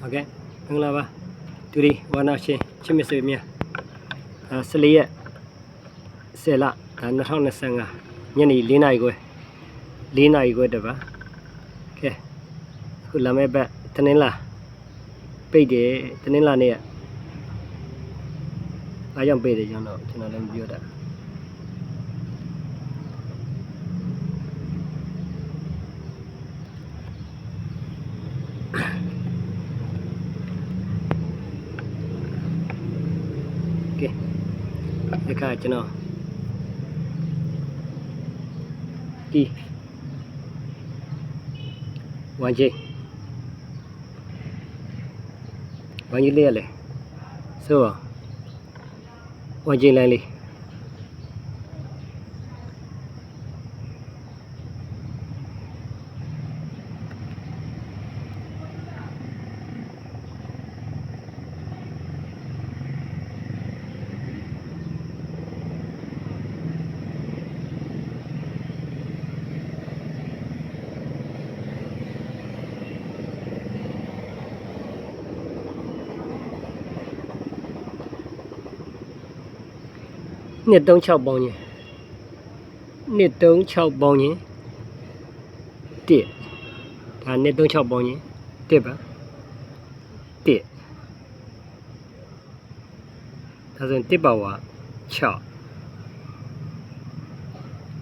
ဟုတ်ကဲ့မင်္ဂလာပါတူဒီဝါနာရှင်ချစ်မစ်ဆွေမြတ်အဲ14ရက်10လဒါ2025ညနေ4နာရီခွဲ4နာရီခွဲတပါကဲအခုလာမယ့်ဘက်တနင်္လာပိတ်တယ်တနင်္လာနေ့ကအားကြောင့်ပိတ်တယ်ကျွန်တော်ကျွန်တော်လည်းမပြောတတ်ဘူး ကဲ ဒီခါကျွန်တော်ဒီဝမ်ကြီးဝမ်ကြီးလေးရလေဆိုတော့ဝမ်ကြီးလိုင်းလေး နှစ်36ပေါင်းချင်းနှစ်36ပေါင်းချင်းတစ်ဒါနှစ်36ပေါင်းချင်းတစ်ပါတစ်ဒါဆိုရင်တစ်ပါဝါ6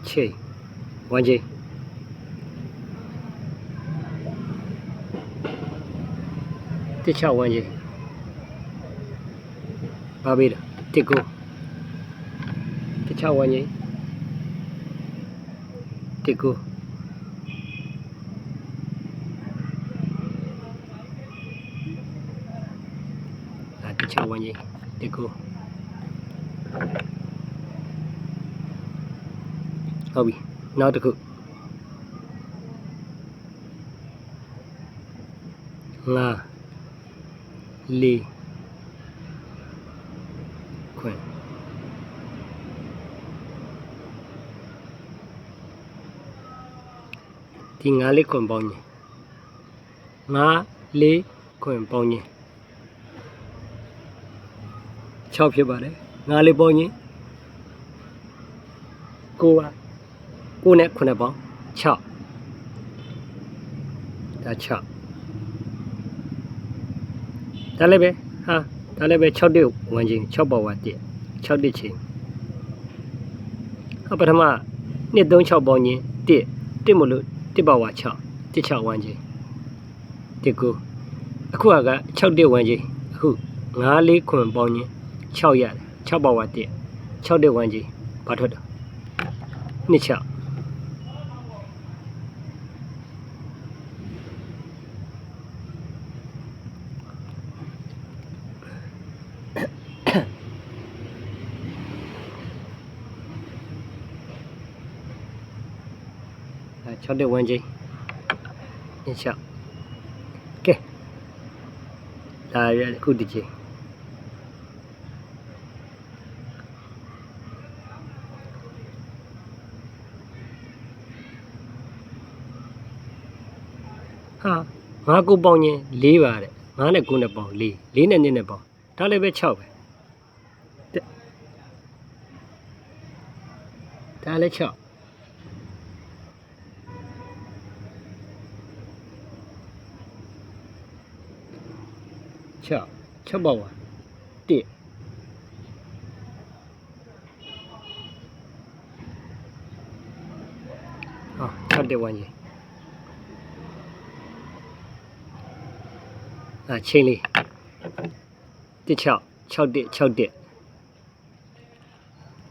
ချိန်ဝမ်းချင်းတစ်6ဝမ်းချင်းပါပြီလားတစ်ကို တခြားဝန်းကြီးတကူဒါတခြားဝန်းကြီးတကူဟုတ်ပြီနောက်တစ်ခုငါလေးခွန်း ဒီငါးလေးခွန်ပေါင်းရင်ငါးလေးခွန်ပေါင်းရင်6ဖြစ်ပါတယ်ငါးလေးပေါင်းရင်ကိုပါကိုနဲ့ခုနှစ်ပေါင်း6ဒါ6ဒါလည်းပဲဟာဒါလည်းပဲ6တစ်ဝင်ချင်း6ပေါ်ဝတ်တစ်6တစ်ချင်းအပထမနှစ်3 6ပေါင်းရင်တစ်တစ်မလို့ တစ်ပါဝါ6တစ်6ဝန်းကြီးတစ်ကိုအခုက6တစ်ဝန်းကြီးအခု9လေးခွန်ပေါင်းချင်း6ရတယ်6ပါဝါတစ်6တစ်ဝန်းကြီးဘာထွက်တော့နှစ်6အဲ 6တစ်ဝန်းကြီးနှစ်6ကဲဒါရအခုတစ်ချိန်ဟာငါကိုပေါင်းချင်း၄ပါတဲ့ငါနဲ့ကိုနဲ့ပေါင်း၄၄နဲ့နှစ်နဲ့ပေါင်းဒါလည်းပဲ6ပဲတဲ့ဒါလည်း6 6 6ပါဝါ1ဟော6တက်ဝန်းကြီးအာချိန်လေး1 6 6တက်6တက်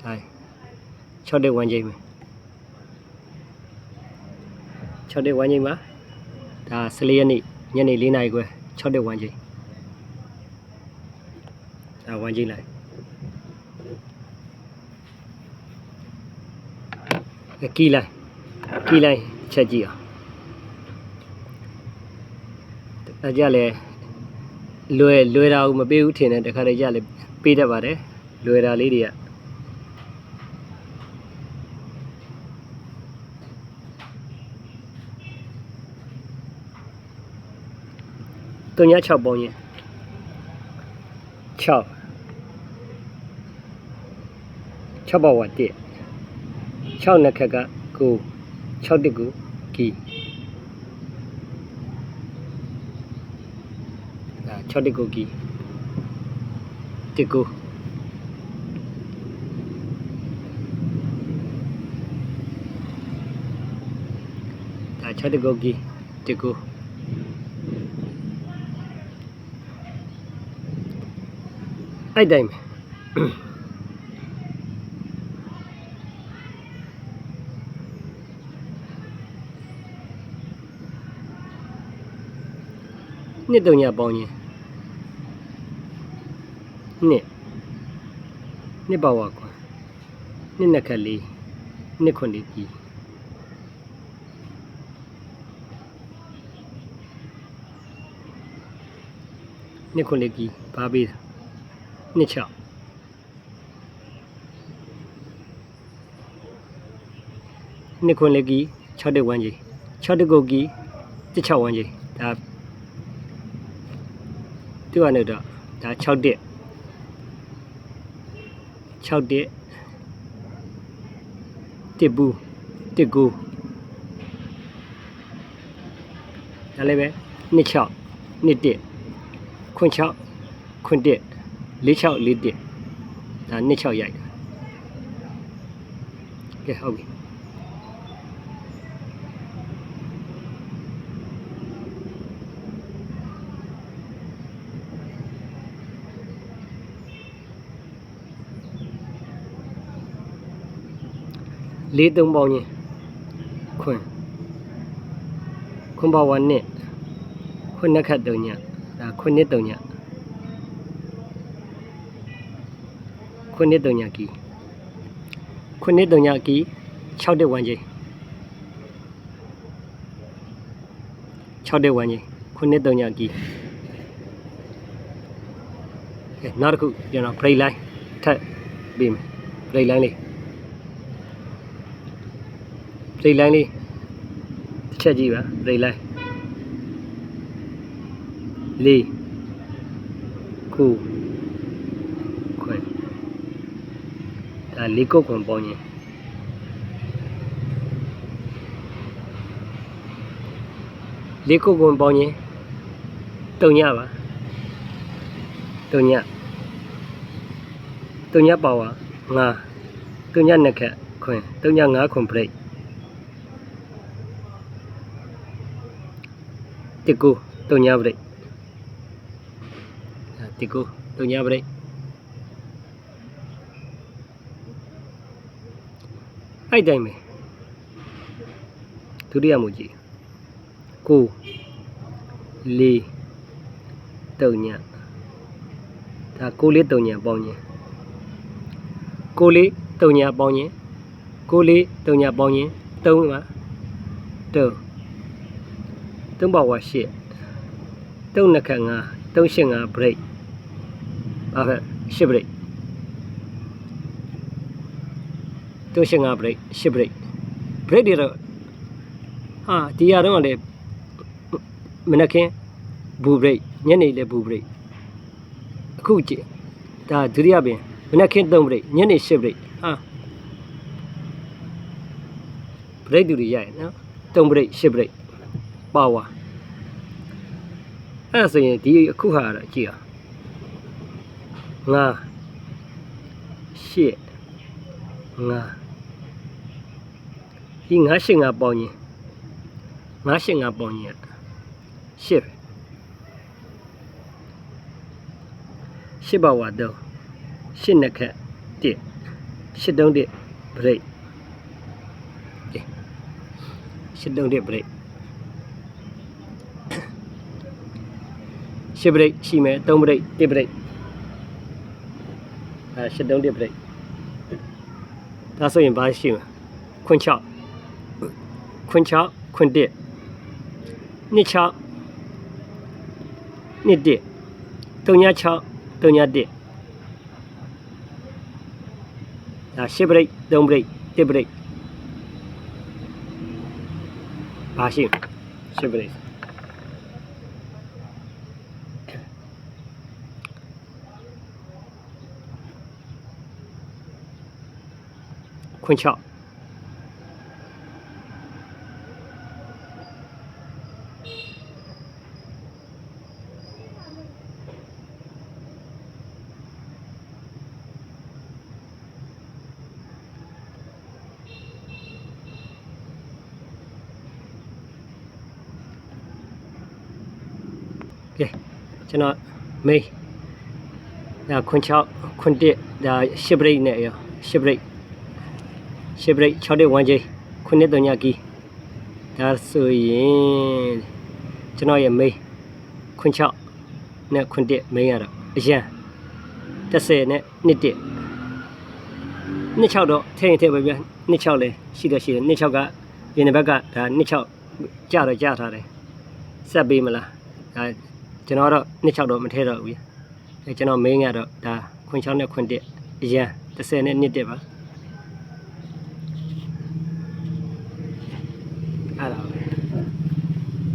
ဒါ6တက်ဝန်းကြီးမယ်6တက်ဝန်းကြီးမှာဒါ14ရက်နေ့ညနေ4နာရီခွဲ6တက်ဝန်းကြီးဒါ ဝမ်းကြည့်လိုက်အဲကီလိုင်းကီလိုင်းချက်ကြည့်အောင်ဒါကြလဲလွယ်လွယ်တာကိုမပေးဘူးထင်တယ်တခါတည်းကြလဲပေးတတ်ပါတယ်လွယ်တာလေးတွေက36ပေါင်းရင်6 6ပါဝါ1 6နှစ်ခက်က9 6တစ်ကူကီဒါ6တစ်ကူကီတစ်ကူဒါ6တစ်ကူကီတစ်ကူအဲ့တိုင်းပဲ နှစ်တုံညာပေါင်းရင်နှစ်နှစ်ပါဝါကွာနှစ်နှစ်ခက်လေးနှစ်ခွန်လေးကြီးနှစ်ခွန်လေးကြီးဘာပေးတာနှစ်ချောက်နှစ်ခွန်လေးကြီး6တက်ဝန်းကြီး6တက်ကိုကြီးတစ်6ဝန်းကြီးဒါ သူကနေတော့ဒါ6တက်6တက်တစ်ဘူးတစ်ကူဒါလည်းပဲနှစ်6နှစ်တက်ခွန်6ခွန်တက်လေး6လေးတက်ဒါနှစ်6ရိုက်တာကဲဟုတ်ပြီ လေးသုံးပေါင်းချင်းခွန်းခွန်းပါဝါနှစ်ခွန်းနှစ်ခတ်တုံညဒါခွန်းနှစ်တုံညခွန်းနှစ်တုံညကီခွန်းနှစ်တုံညကီ6တက်ဝန်းချင်း6တက်ဝန်းချင်းခွန်းနှစ်တုံညကီကဲနောက်တစ်ခုကျွန်တော် break line ထပ်ပြီးမယ် break line လေး ရိတ်လိုင်းလေးတစ်ချက်ကြည့်ပါရိတ်လိုင်းလေးခုခွဲဒါလေးကုတ်ခွန်ပေါင်းရင်လေးကုတ်ခွန်ပေါင်းရင်တုံညပါတုံညတုံညပါဝါငါတုံညနှစ်ခက်ခွင်တုံညငါခွန်ပရိတ် တစ်ကူတုံညာပရိတ်ဒါတစ်ကူတုံညာပရိတ်အဲ့တိုင်းပဲဒုတိယမူကြီးကိုလေးတုံညာဒါကိုလေးတုံညာပေါင်းရင်ကိုလေးတုံညာပေါင်းရင်ကိုလေးတုံညာပေါင်းရင်တုံးပါတုံး သုံးပါဝါရှစ်တုံးနှစ်ခတ်ငါတုံးရှစ်ငါဘရိတ်ဘာဖက်ရှစ်ဘရိတ်တုံးရှစ်ငါဘရိတ်ရှစ်ဘရိတ်ဘရိတ်တွေတော့ဟာဒီရတော့လေမနက်ခင်းဘူဘရိတ်ညနေလည်းဘူဘရိတ်အခုကြည့်ဒါဒုတိယပင်မနက်ခင်းသုံးဘရိတ်ညနေရှစ်ဘရိတ်ဟာဘရိတ်တူတွေရရနော်သုံးဘရိတ်ရှစ်ဘရိတ် ပါဝါအဲ့ဒါဆိုရင်ဒီအခုဟာတော့ကြည့်အောင်ငါရှစ်ငါဒီငါရှစ်ငါပေါင်းရင်ငါရှစ်ငါပေါင်းရင်ရှစ်ပဲရှစ်ပါဝါတော့ရှစ်နှစ်ခက်တစ်ရှစ်တုံးတစ်ဘရိတ်ကဲရှစ်တုံးတစ်ဘ ရိတ်ရှစ်ပရိတ်ရှိမယ်သုံးပရိတ်တစ်ပရိတ်အဲရှစ်တုံးတစ်ပရိတ်ဒါဆိုရင်ဘာရှိမလဲခွန်း6ခွန်း6ခွန်း1နှစ်6နှစ်1 3ည6 3ည1ဒါရှစ်ပရိတ်သုံးပရိတ်တစ်ပရိတ်ဘာရှိမလဲရှစ်ပရိတ် ခွန်း6ကဲကျွန်တော်မေးဒါခွန်း6ခွန်း1ဒါ ရှစ်ပရိတ်နဲ့ရောရှစ်ပရိတ်ရှစ်ပရိတ်6တဲ့1ချိန်ခွန်း1တုံညာကီဒါဆိုရင်ကျွန်တော်ရဲ့မေးခွန်း6နဲ့ခွန်း1မေးရတော့အရန်30နဲ့1 1နှစ်6တော့ထည့်ရင်ထည့်ပဲဗျာနှစ်6လဲရှိတော့ရှိတယ်နှစ်6ကရင်းတဲ့ဘက်ကဒါနှစ်6ကြတော့ကြထားတယ်ဆက်ပေးမလားဒါကျွန်တော်တော့နှစ်6တော့မထည့်တော့ဘူးဗျာအဲကျွန်တော်မင်းကတော့ဒါခွန်6နဲ့ခွန်1အရန်30နဲ့1တက်ပါအဲ့ဒါပဲ